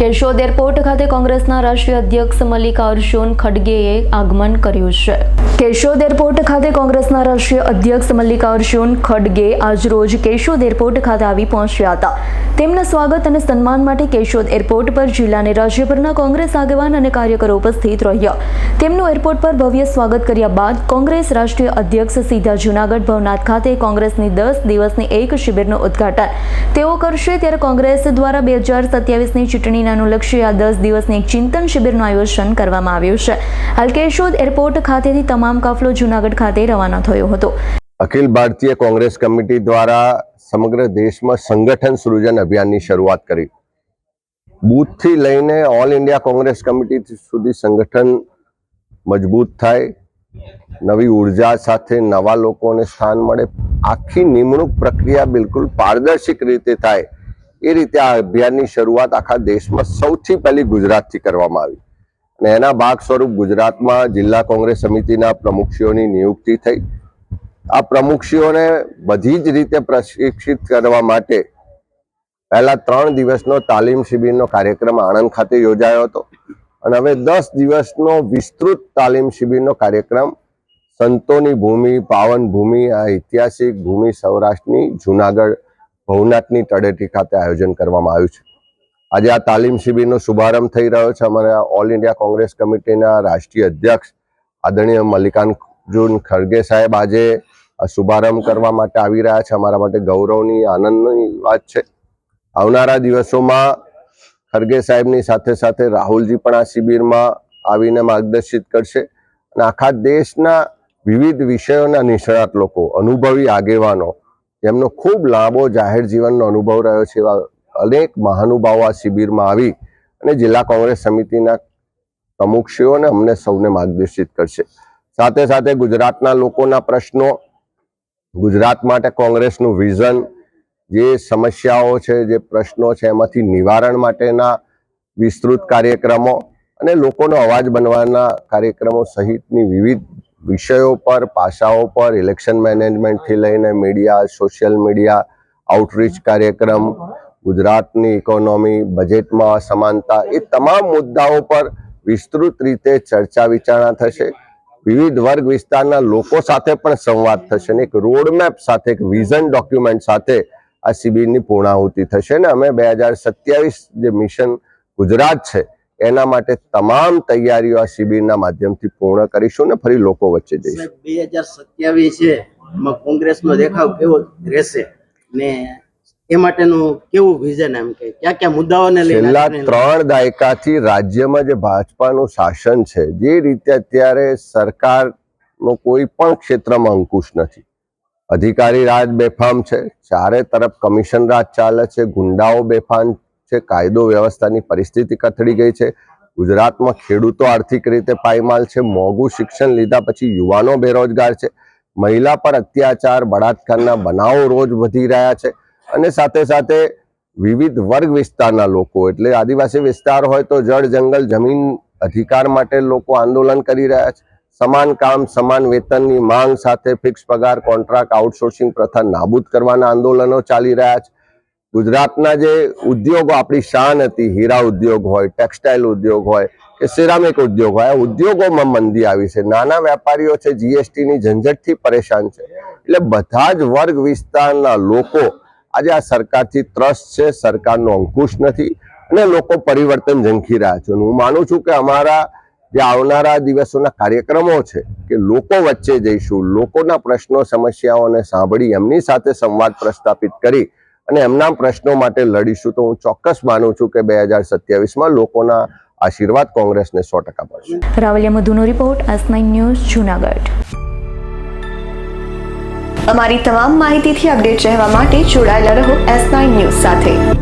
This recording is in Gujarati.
કેશોદ એરપોર્ટ ખાતે કોંગ્રેસના રાષ્ટ્રીય અધ્યક્ષ મલ્લિકાર્જુન ખડગેએ આગમન કર્યું છે. કેશોદ એરપોર્ટ ખાતે કોંગ્રેસના રાષ્ટ્રીય અધ્યક્ષ મલ્લિકાર્જુન ખડગે આજરોજ કેશોદ એરપોર્ટ ખાતે આવી પહોંચ્યા હતા. તેમના સ્વાગત અને સન્માન માટે કેશોદ એરપોર્ટ પર જિલ્લા અને રાજ્યભરના કોંગ્રેસ આગેવાન અને કાર્યકરો ઉપસ્થિત રહ્યા. તેમનું એરપોર્ટ પર ભવ્ય સ્વાગત કર્યા બાદ કોંગ્રેસ રાષ્ટ્રીય અધ્યક્ષ સીધા જૂનાગઢ ભવનાથ ખાતે કોંગ્રેસની દસ દિવસની એક શિબિરનું ઉદ્ઘાટન. તેઓ કરશે ત્યારે કોંગ્રેસ દ્વારા બે હજાર સત્યાવીસની ચૂંટણીના અનુલક્ષી આ દસ દિવસની એક ચિંતન શિબિરનું આયોજન કરવામાં આવ્યું છે. હાલ કેશોદ એરપોર્ટ ખાતેથી તમામ કાફલો જૂનાગઢ ખાતે રવાના થયો હતો. અખિલ ભારતીય કોંગ્રેસ કમિટી દ્વારા સમગ્ર દેશમાં સંગઠન સૃજન અભિયાનની શરૂઆત કરી. બૂથથી લઈને ઓલ ઇન્ડિયા કોંગ્રેસ કમિટી સુધી સંગઠન મજબૂત થાય. નવી ઊર્જા સાથે નવા લોકોને સ્થાન મળે. આખી નિમણૂક પ્રક્રિયા બિલકુલ પારદર્શક રીતે થાય. એ રીતે આ અભિયાનની શરૂઆત આખા દેશમાં સૌથી પહેલી ગુજરાતથી કરવામાં આવી. અને એના ભાગ સ્વરૂપ ગુજરાતમાં જિલ્લા કોંગ્રેસ સમિતિના પ્રમુખશ્રીઓની નિયુક્તિ થઈ. આ પ્રમુખશ્રીઓને બધી જ રીતે પ્રશિક્ષિત કરવા માટે પહેલા ત્રણ દિવસનો તાલીમ શિબિરનો કાર્યક્રમ આણંદ ખાતે યોજાયો હતો. અને હવે દસ દિવસનો વિસ્તૃત તાલીમ શિબિરનો કાર્યક્રમ સંતોની ભૂમિ, પાવન ભૂમિ, આ ઐતિહાસિક ભૂમિ સૌરાષ્ટ્રની જુનાગઢ ભવનાથની તળેટી ખાતે આયોજન કરવામાં આવ્યું છે. આજે આ તાલીમ શિબિરનો શુભારંભ થઈ રહ્યો છે. અમારા ઓલ ઇન્ડિયા કોંગ્રેસ કમિટીના રાષ્ટ્રીય અધ્યક્ષ આદરણીય મલ્લિકાર્જુન ખડગે સાહેબ આજે શુભારંભ કરવા માટે આવી રહ્યા છે. અમારા માટે ગૌરવની, આનંદની વાત છે. આવનારા દિવસોમાં ખડગે સાહેબની સાથે સાથે રાહુલજી પણ આ શિબિરમાં આવીને માર્ગદર્શિત કરશે અને આખા દેશના વિવિધ વિષયોના નિષ્ણાત લોકો, અનુભવી આગેવાનો જેમનો ખૂબ લાંબો જાહેર જીવનનો અનુભવ રહ્યો છે એવા અનેક મહાનુભાવો આ શિબિરમાં આવી અને જિલ્લા કોંગ્રેસ સમિતિના પ્રમુખશ્રીઓને અમને સૌને માર્ગદર્શિત કરશે. સાથે સાથે ગુજરાતના લોકોના પ્રશ્નો, ગુજરાત માટે કોંગ્રેસનું વિઝન, જે સમસ્યાઓ છે, જે પ્રશ્નો છે, એમાંથી નિવારણ માટેના વિસ્તૃત કાર્યક્રમો અને લોકોનો અવાજ બનવાના કાર્યક્રમો સહિતની વિવિધ વિષયો પર, પાસાઓ પર ઇલેક્શન મેનેજમેન્ટથી લઈને મીડિયા સોશિયલ મીડિયા આઉટરીચ કાર્યક્રમ, ગુજરાતની ઇકોનોમી બજેટમાં અસમાનતા, એ તમામ મુદ્દાઓ પર વિસ્તૃત રીતે ચર્ચા વિચારણા થશે. વિવિધ વર્ગ વિસ્તારના લોકો સાથે પણ સંવાદ થશે અને એક રોડમેપ સાથે, એક વિઝન ડોક્યુમેન્ટ સાથે આ શિબિરની પૂર્ણાહુતિ થશે. ને અમે બે હજાર સત્યાવીસ જે મિશન ગુજરાત છે એના માટે તમામ તૈયારીઓ આ શિબિરના માધ્યમથી પૂર્ણ કરીશું ને ફરી લોકો વચ્ચે જઈશું. બે હજાર સત્યાવીસ છે કોંગ્રેસનો દેખાવ કેવો રહેશે ને એ માટેનું કેવું વિઝન એમ કે? કયા કયા મુદ્દાઓને છેલ્લા ત્રણ દાયકાથી રાજ્યમાં જે ભાજપાનું શાસન છે જે રીતે અત્યારે સરકારનો કોઈ પણ ક્ષેત્રમાં અંકુશ નથી. અધિકારી રાજ બેફામ છે ચારે તરફ કમિશન રાજ ચાલે છે ગુંડાઓ બેફામ છે, કાયદો વ્યવસ્થાની પરિસ્થિતિ કથળી ગઈ છે. ગુજરાતમાં ખેડૂતો આર્થિક રીતે પાયમાલ છે, મોંઘું શિક્ષણ લીધા પછી યુવાનો બેરોજગાર છે. મહિલા પર અત્યાચાર, બળાત્કારના બનાવો રોજ વધી રહ્યા છે અને સાથે સાથે વિવિધ વર્ગ વિસ્તારના લોકો, એટલે આદિવાસી વિસ્તાર હોય તો જળ, જંગલ, જમીન અધિકાર માટે લોકો આંદોલન કરી રહ્યા છે. સમાન કામ, સમાન વેતનની માંગ સાથે ફિક્સ પગાર કોન્ટ્રાક્ટ આઉટસોર્સિંગ પ્રથા નાબૂદ કરવાના આંદોલનો ચાલી રહ્યા છે. ગુજરાતના જે ઉદ્યોગો, આપણી શાન હતી, હીરા ઉદ્યોગ હોય, ટેક્સટાઇલ ઉદ્યોગ હોય કે સિરામિક ઉદ્યોગ હોય ઉદ્યોગોમાં મંદી આવી છે. નાના વેપારીઓ છે જીએસટીની ઝંઝટથી પરેશાન છે. એટલે બધા જ વર્ગ વિસ્તારના લોકો આજે આ સરકારથી ત્રસ્ત છે, સરકારનો અંકુશ નથી અને લોકો પરિવર્તન ઝંખી રહ્યા છે. હું માનું છું કે અમારા જે આવનારા દિવસોના કાર્યક્રમો છે કે લોકો વચ્ચે જઈશું, લોકોના પ્રશ્નો, સમસ્યાઓને સાંભળી એમની સાથે સંવાદ પ્રસ્થાપિત કરી અને એમના પ્રશ્નો માટે લડીશું તો હું ચોક્કસ માનું છું કે બે હજાર સત્યાવીસમાં લોકોના આશીર્વાદ કોંગ્રેસને સો ટકા મળશે. રાવલિયા મધુનો રિપોર્ટ, એસ ન્યૂઝ, જુનાગઢ. અમારી તમામ માહિતીથી અપડેટ રહેવા માટે જોડાયેલા રહો એસ ન્યૂઝ સાથે.